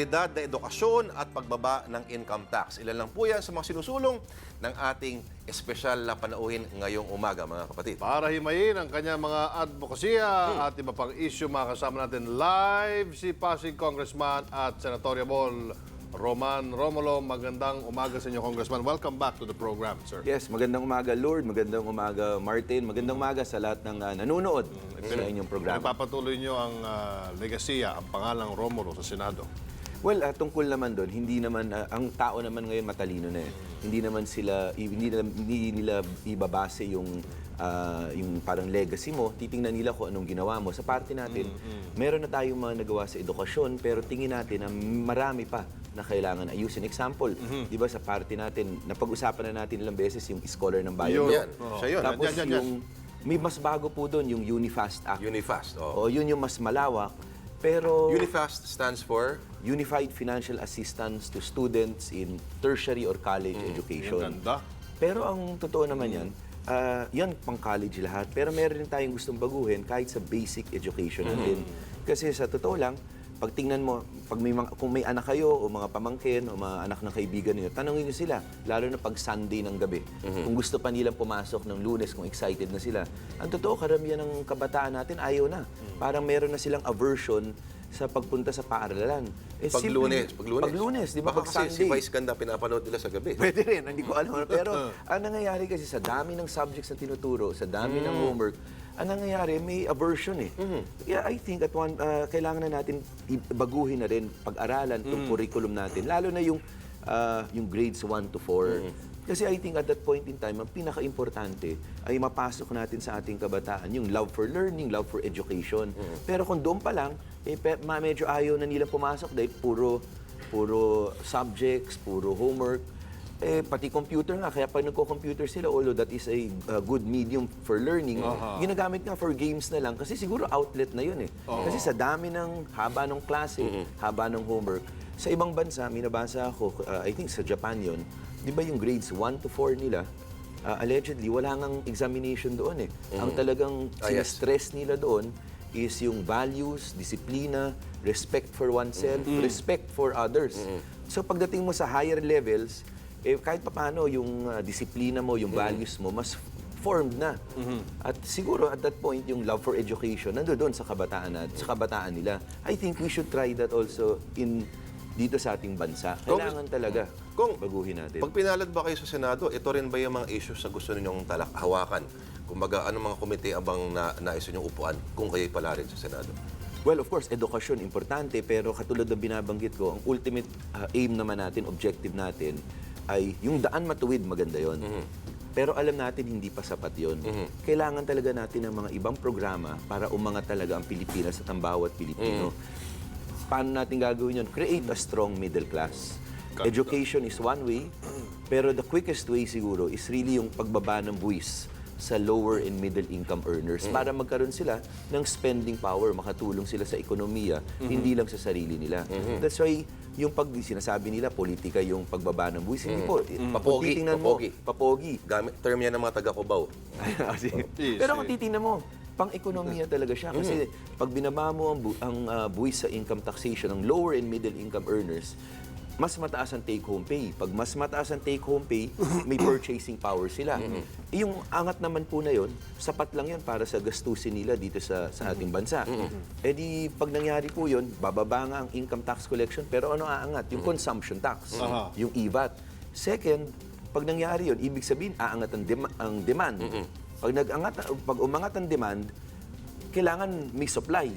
kalidad na edukasyon at pagbaba ng income tax. Ilan lang po yan sa mga sinusulong ng ating espesyal na panauhin ngayong umaga, mga kapatid. Para himayin ang kanyang mga advokasya at iba pang issue, makasama natin live si Pasig Congressman at Senatoriable Roman Romulo. Magandang umaga sa inyo, Congressman. Welcome back to the program, sir. Yes, magandang umaga Lord, magandang umaga Martin, magandang umaga sa lahat ng ah, nanonood sa inyong programa. Nagpapatuloy niyo ang uh, legasiya, ang pangalang Romulo sa Senado. Well, ah, tungkol naman doon, hindi naman ah, ang tao naman ngayon matalino na eh. Hindi naman sila hindi nila, hindi nila ibabase yung ah, yung parang legacy mo, titingnan nila kung anong ginawa mo. Sa parte natin, meron na tayong mga nagawa sa edukasyon, pero tingin natin na marami pa na kailangan ayusin. Example, di ba sa parte natin, napag-usapan na natin ilang beses yung scholar ng bayan. Yun. Yan, siya yun. Tapos Yan, yan, yan. yung, may mas bago po doon, yung Unifast Act. Unifast. Oh. O yun yung mas malawak. Pero Unifast stands for Unified Financial Assistance to Students in Tertiary or College Education. Ang ganda. Pero ang totoo naman yan, ah, yan pang college lahat. Pero meron rin tayong gustong baguhin kahit sa basic education natin. Kasi sa totoo lang, pag tingnan mo, pag may mga, kung may anak kayo o mga pamangkin o mga anak ng kaibigan niyo, tanongin niyo sila, lalo na pag Sunday ng gabi. Kung gusto pa nilang pumasok ng lunes, kung excited na sila. Ang totoo, karamihan ng kabataan natin ayaw na. Parang meron na silang aversion sa pagpunta sa paaralan. Eh, pag lunes. Pag lunes. Pag lunes, di ba? Baka Pag kasi si Sunday. Vice Ganda pinapanood nila sa gabi. Pwede rin, hindi ko alam. Pero ang nangyayari kasi sa dami ng subjects na tinuturo, sa dami ng homework, ang nangyayari, may aversion eh. Yeah, I think at one, uh, kailangan na natin baguhin na rin pag-aralan itong curriculum natin. Lalo na yung, uh, yung grades 1 to 4. Kasi I think at that point in time, ang pinaka-importante ay mapasok natin sa ating kabataan yung love for learning, love for education. Pero kung doon pa lang, eh, pe- ma- medyo ayaw na nilang pumasok dahil puro puro subjects, puro homework. Eh, pati computer nga, kaya pag nagko-computer sila, although that is a uh, good medium for learning, ginagamit nga for games na lang kasi siguro outlet na yun eh. Kasi sa dami ng haba ng klase, haba ng homework, sa ibang bansa, minabasa ako, uh, I think sa Japan yun, di ba yung grades 1 to 4 nila, uh, allegedly, wala ngang examination doon eh. Ang talagang Ah, yes. stress nila doon is yung values, disiplina, respect for oneself, respect for others. So pagdating mo sa higher levels, eh, kahit paano yung ah, disiplina mo, yung values mo, mas formed na. At siguro at that point, yung love for education, nandoon sa kabataan at sa kabataan nila. I think we should try that also in dito sa ating bansa. Kailangan talaga Kung- baguhin natin. Pag pinalad ba kayo sa Senado, ito rin ba yung mga issues na gusto ninyong talak hawakan? Kumbaga, ano mga komite abang na, nais ninyong upuan kung kayo'y pala rin sa Senado? Well, of course, edukasyon importante, pero katulad ng binabanggit ko, ang ultimate uh, aim naman natin, objective natin, ay yung daan matuwid, maganda yon. Pero alam natin, hindi pa sapat yon. Kailangan talaga natin ng mga ibang programa para umangat talaga ang Pilipinas at ang bawat Pilipino. Paano natin gagawin yon? Create a strong middle class. Education is one way, pero the quickest way siguro is really yung pagbaba ng buwis sa lower and middle income earners para magkaroon sila ng spending power, makatulong sila sa ekonomiya, hindi lang sa sarili nila. That's why yung pag sinasabi nila politika yung pagbaba ng buwis, hindi po. Kung Papogi, mo, papogi. papogi. Gamit, term yan ng mga taga-Cubao. Yes, Pero kung titingnan mo, pang-ekonomiya talaga siya. Kasi pag binaba mo ang, bu- ang ah, buwis sa income taxation ng lower and middle income earners, mas mataas ang take-home pay. Pag mas mataas ang take-home pay, may purchasing power sila. Eh, Yung angat naman po na yon, sapat lang yan para sa gastusin nila dito sa, sa ating bansa. Eh di, pag nangyari po yun, bababa nga ang income tax collection, pero ano aangat? Yung consumption tax, Aha. yung EVAT. Second, pag nangyari yun, ibig sabihin, aangat ang, dem- ang demand. Pag nag-angat, pag umangat ang demand, kailangan may supply.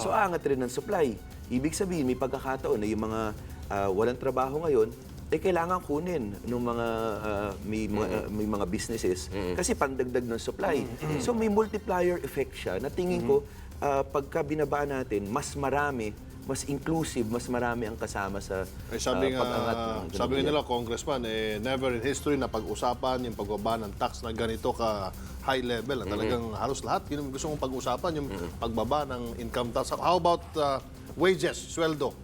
So, aangat rin ng supply. Ibig sabihin, may pagkakataon na yung mga ah, walang trabaho ngayon, eh kailangan kunin ng mga ah, may mga ah, may mga businesses kasi pandagdag ng supply. So may multiplier effect siya na tingin ko ah, pagka binaba natin mas marami, mas inclusive, mas marami ang kasama sa Eh, sabi nga, pag-angat ng sabi nila, Congressman, eh, never in history na pag-usapan yung pagbaba ng tax na ganito ka high level. Na talagang halos lahat, yun ang gusto mong pag-usapan, yung pagbaba ng income tax. How about uh, wages, sweldo?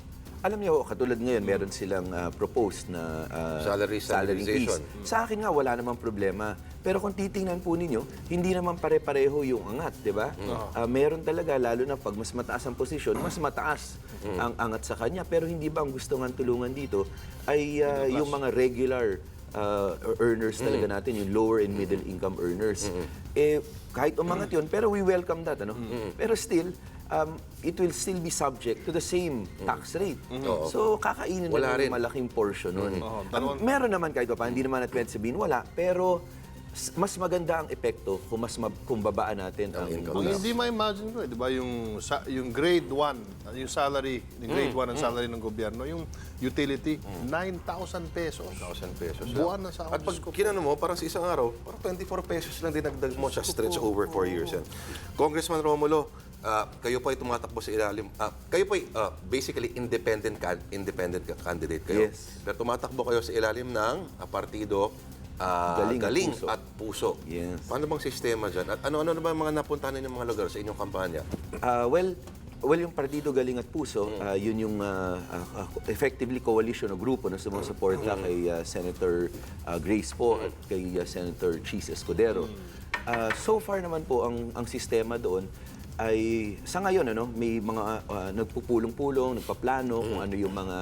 alam niyo, katulad ngayon, meron silang ah, proposed na ah, Salary increase. stabilization. Sa akin nga, wala namang problema. Pero kung titingnan po ninyo, hindi naman pare-pareho yung angat, di ba? Ah, meron talaga, lalo na pag mas mataas ang posisyon, mas mataas ang angat sa kanya. Pero hindi ba ang gusto nga tulungan dito ay ah, yung mga regular uh, earners talaga natin, yung lower and middle income earners. Eh, kahit umangat yun, pero we welcome that. Ano? Pero still, um, it will still be subject to the same tax rate. Oo. So, kakainin Wala na rin. ng malaking portion nun. Oo, Um, dalawang- meron naman kahit pa, hindi naman natin sabihin wala, pero mas maganda ang epekto kung mas mab- kung babaan natin ang, income. Kung hindi ma-imagine ko, eh, di ba, yung, sa, yung grade 1, yung salary, yung grade 1 ang salary ng gobyerno, yung utility, 9,000 pesos. 1,000 pesos. Buwan na sa At pag ko. kinano mo, parang sa isang araw, parang 24 pesos lang dinagdag mo sa stretch over 4 years yan. Congressman Romulo, ah, kayo po ay tumatakbo sa ilalim. ah, kayo po ay ah, basically independent can- independent ka- candidate kayo. Yes. Pero tumatakbo kayo sa ilalim ng ah, partido ah, Galing at galing Puso. at puso. Yes. Paano bang sistema dyan? At ano-ano na ba ang mga napuntahan ng mga lugar sa inyong kampanya? Ah, well, well, yung Partido Galing at Puso, ah, yun yung ah, ah, effectively coalition o grupo na sumusuporta kay ah, Senator ah, Grace po at kay ah, Senator Cheese Escudero. Ah, so far naman po, ang, ang sistema doon ay sa ngayon ano may mga ah, nagpupulong-pulong, nagpaplano kung ano yung mga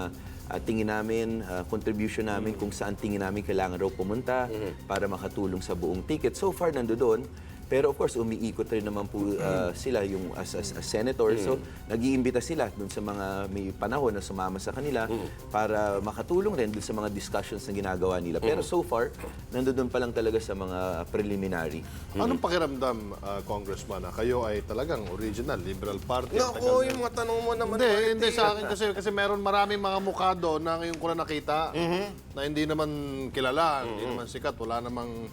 ah, tingin namin, ah, contribution namin kung saan tingin namin kailangan raw pumunta para makatulong sa buong ticket. So far nandoon, pero of course, umiikot rin naman po uh, sila yung as, as, as senator. So, nag-iimbita sila dun sa mga may panahon na sumama sa kanila para makatulong rin dun sa mga discussions na ginagawa nila. Pero so far, nandoon pa lang talaga sa mga preliminary. Anong pakiramdam, ah, Congressman, na kayo ay talagang original, liberal party? tagal Naku, na- yung mga tanong mo naman. Hindi, Marty. hindi sa akin kasi kasi meron maraming mga mukha doon na ngayon ko na nakita na hindi naman kilala, hindi naman sikat, wala namang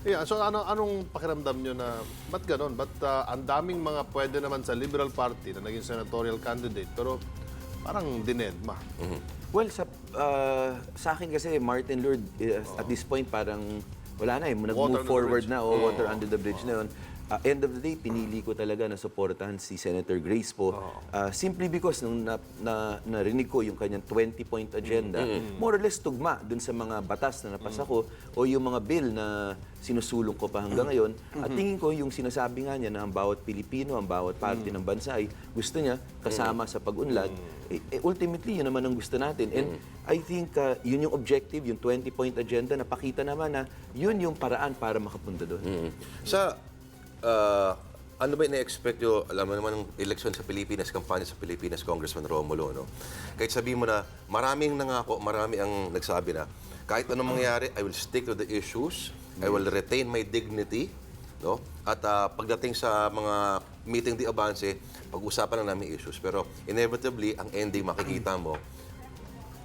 Yeah, so ano anong pakiramdam nyo na ba't ganon? Ba't ah, ang daming mga pwede naman sa Liberal Party na naging senatorial candidate pero parang dinedma. Well, sa, uh, sa akin kasi, Martin Lord, uh, at this point, parang wala na eh. Nag-move forward na, o water under the bridge na yun. Uh, end of the day, pinili ko talaga na suportahan si Senator Grace po. Uh, simply because nung na, na, narinig ko yung kanyang 20-point agenda, more or less tugma dun sa mga batas na napasa ko o yung mga bill na sinusulong ko pa hanggang ngayon. At tingin ko yung sinasabi nga niya na ang bawat Pilipino, ang bawat parte ng bansa ay gusto niya kasama sa pag-unlad. Eh, eh, ultimately, yun naman ang gusto natin. And I think uh, yun yung objective, yung 20-point agenda, napakita naman na yun yung paraan para makapunta doon. Mm. Sa, ah, ano ba ina-expect nyo, alam mo naman ng eleksyon sa Pilipinas, kampanya sa Pilipinas, Congressman Romulo, no? Kahit sabihin mo na, maraming nangako, marami ang nagsabi na, kahit anong mangyari, I will stick to the issues, I will retain my dignity, no? At ah, pagdating sa mga meeting di avance, pag-usapan lang namin issues. Pero inevitably, ang ending makikita mo,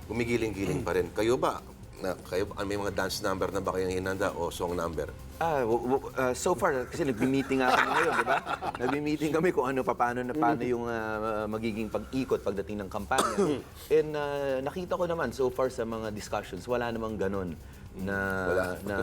gumigiling-giling pa rin. Kayo ba? Na, kayo, may mga dance number na ba kayong hinanda o song number? Ah, w- w- ah, so far, kasi nag-meeting nga kami ngayon, di ba? Nag-meeting kami kung ano, paano, na, paano yung ah, magiging pag-ikot pagdating ng kampanya. And ah, nakita ko naman, so far sa mga discussions, wala namang ganon na na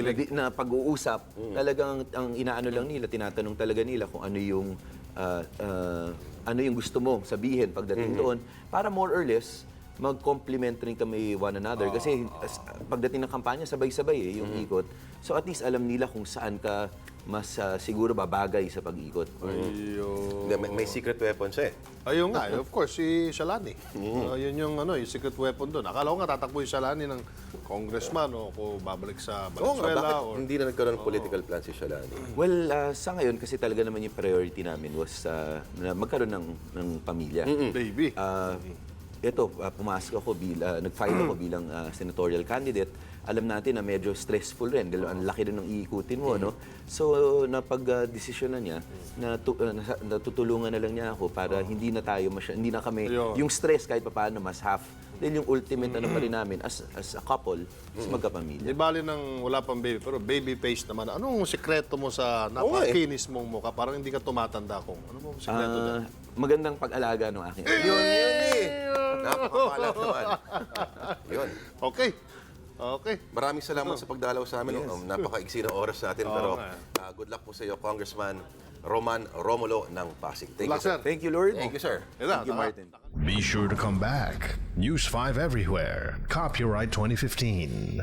na, di- na pag-uusap. Talagang ang inaano lang nila tinatanong talaga nila kung ano yung ah, ah, ano yung gusto mo sabihin pagdating doon. Para more or less mag-complement rin kami one another. Kasi as- pagdating ng kampanya, sabay-sabay eh, yung ikot. So at least alam nila kung saan ka mas ah, siguro babagay sa pag-ikot. Ayun. Hindi, may, may secret weapons eh. Ayun nga, of course, si Shalani. Uh, yun yung ano, yung secret weapon doon. Akala ko nga tatakbo yung Shalani ng congressman o kung babalik sa Oo nga, or... hindi na nagkaroon ng political plan si Shalani? Well, ah, sa ngayon, kasi talaga naman yung priority namin was ah, na magkaroon ng, ng pamilya. Baby. Ah, ito, ah, pumasok ako bilang, nag-file ako bilang ah, senatorial candidate. Alam natin na medyo stressful rin dahil ang laki rin ng iikutin mo, no? So, napag-desisyon na niya na tu- ah, nasa- natutulungan na lang niya ako para hindi na tayo masya, hindi na kami, yung stress kahit paano mas half. Dahil yung ultimate ano pa rin namin as, as a couple is magkapamilya. Di bali ng wala pang baby, pero baby face naman. Anong sekreto mo sa napakinis mong mukha? Parang hindi ka tumatanda kung ano mo sekreto Ah, doon? magandang pag-alaga ng aking Yun, yun eh! Napakapalat naman. Yun. Okay. Okay. Maraming salamat sa pagdalaw sa amin. Um, napaka-iksi ng oras natin. Oo pero nga. uh, good luck po sa iyo, Congressman Roman Romulo ng Pasig. Thank luck, you, sir. sir. Thank you, Lord. Thank you, sir. Thank you, Martin. Be sure to come back. News 5 everywhere. Copyright 2015.